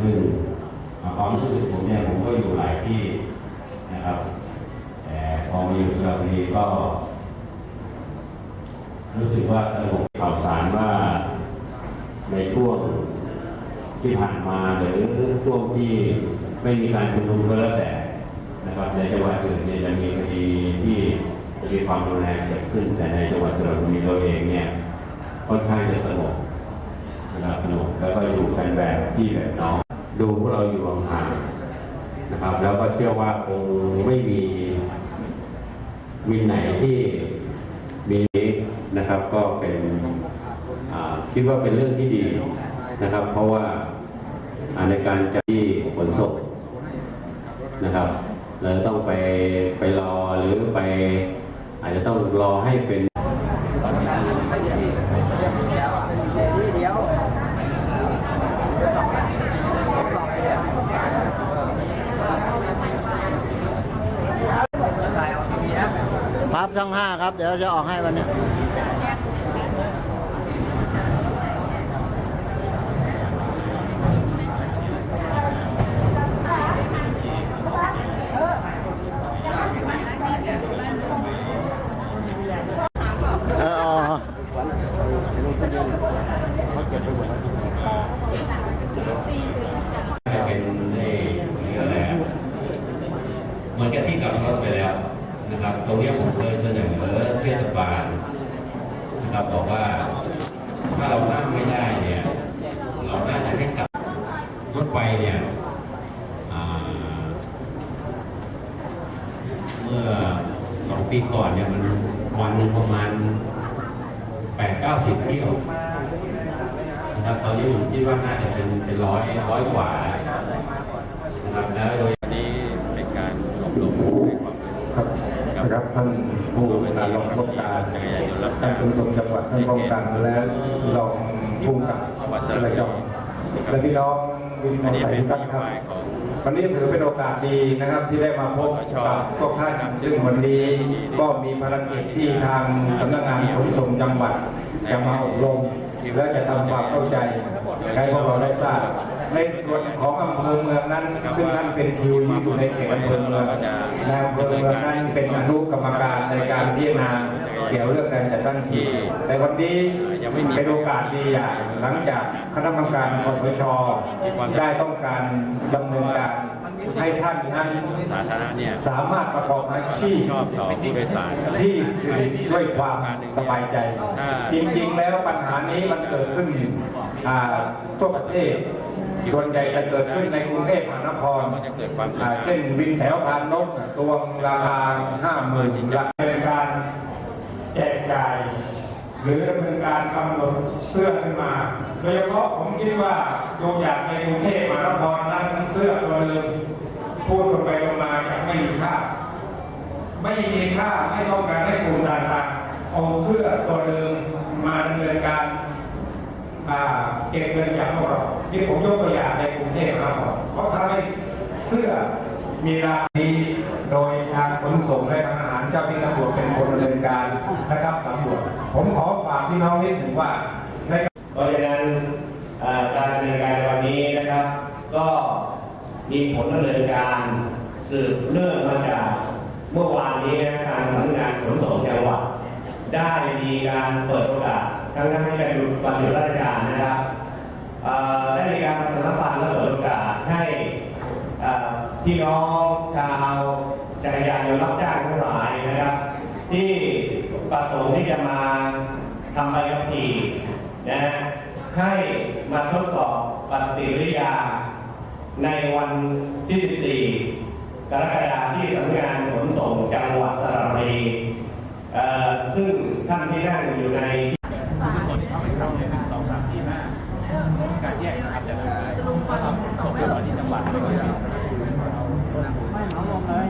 คือความรู้สึกผมเนี่ยผมก็อยู่หลายที่นะครับ แต่พอมาอยู่สระบุรีก็ รู้สึกว่าสรุปข่าวสารว่า ในช่วงที่ผ่านมาหรือช่วงที่ไม่มีการชุมนุมก็แล้วแต่นะครับ ในจังหวัดอื่นเนี่ยจะมีคดีที่มีความรุนแรงเกิดขึ้น แต่ในจังหวัดสระบุรีเราเองเนี่ยค่อนข้างจะสงบนะครับสงบแล้วก็อยู่กันแบบที่แบบน้อง ดูพวกเราอยู่ห่างนะครับ แล้วก็เชื่อว่าคงไม่มีวินไหนที่มีนะครับ ก็เป็นคิดว่าเป็นเรื่องที่ดีนะครับ เพราะว่าอ่าในการจัดที่ขนส่งนะครับเราต้องไปไปรอหรือไป อาจจะต้องรอให้เป็น พับ ช่องห้าครับ เดี๋ยวจะออกให้วันนี้เอออ๋อจะเป็นในอะไรอะเหมือนกับที่กลับรถไปแล้ว นะครับ ตรงนี้ผมเคยเสนอเทศบาลนะครับบอกว่า ถ้าเรานั่งไม่ได้เนี่ย เราน่าจะให้กลับรถไฟเนี่ยเมื่อสองปีก่อนเนี่ยมันวันหนึ่งประมาณแปดเก้าสิบเที่ยวนะครับตอนนี้ผมคิดว่าน่าจะเป็นเป็นร้อยร้อยกว่านะครับแล้วโดยนี้เป็นการอบรมให้ความรู้ครับ นะครับท่านผู้การรองผู้การกานยนต์รับท่านงผู้ชมจังหวัดท่านผู้การและรองผู้กับระยองและพี่น้องวินมออันเตอร์ไซค์นทุกโยท่านครับวันนี้ถือเป็นโอกาสดีนะครับที่ได้มาพบกับพวกท่านซึ่งวันนี้ก็มีภารกิจที่ทางสำนักงานขนส่งจังหวัดจะมาอบรมและจะทำความเข้าใจให้พวกเราได้ทราบ ในส่วนของอำเภอเมืองนั้นซึ่งท่านเป็นคิวอยู่ในเขตอำเภอเมืองและอำเภอเมืองนั้นเป็นอนุกรรมการในการพิจารณาเกี่ยวเรื่องการจัดตั้งที่แต่วันนี้เป็นโอกาสดีอย่างหลังจากคณะกรรมการคอสชได้ต้องการดำเนินการให้ท่านนั้นสาธารณะเนี่ยสามารถประกอบอาชีพชอบต่อผู้โดยสารที่ด้วยความสบายใจ จริงๆแล้วปัญหานี้มันเกิดขึ้นทั่วประเทศ ส่วนใหญ่จะเกิดขึ้นในกรุงเทพมหานครก็จะเกิดความอ่าเช่นวินแถวพานนกตัวราคาห้าหมื่นหลักในการแจกจ่ายหรือดำเนินการกำหนดเสื้อขึ้นมา โดยเฉพาะผมคิดว่าโยมอยากในกรุงเทพมหานครนั้นเสื้อตัวเดิมพูดตรงไปตรงมาจะไม่มีค่า ไม่มีค่าไม่ต้องการให้กลุ่มต่างๆเอาเสื้อตัวเดิมมาดำเนินการอ่า เก็บเงินจากพวกเราที่ผมยกตัวอย่างในกรุงเทพมหานครเพราะทำให้เสื้อมีราคานี้โดยทางขนส่งและทางอาหารเจ้าที่ตำรวจเป็นคนดำเนินการนะครับสำรวจผมขอฝากพี่น้องนิดหนึ่งว่าในเพราะฉะนั้นการดำเนินการในวันนี้นะครับ ก็มีผลดำเนินการสืบเนื่องมาจากเมื่อวานนี้นะทางสำนักงานขนส่งจังหวัดได้มีการเปิดโอกาส ทั้งทั้งที่เป็นวันหยุดราชการนะครับได้มีการประชาสัมพันธ์และเปิดโอกาสให้พี่น้องชาวจักรยานยนต์รับจ้างทั้งหลายนะครับ ที่ประสงค์ที่จะมาทำใบขับขี่นะฮะให้มาทดสอบปฏิกิริยา ในวันที่ 14 กรกฎาคมที่สำนักงานขนส่งจังหวัดสระบุรีซึ่งท่านที่นั่งอยู่ในาไปทครัยหนึ่งสองสามสี่ห้าการแยกอาจจะส่งไปที่จังหวัดไม่เอาลงเลย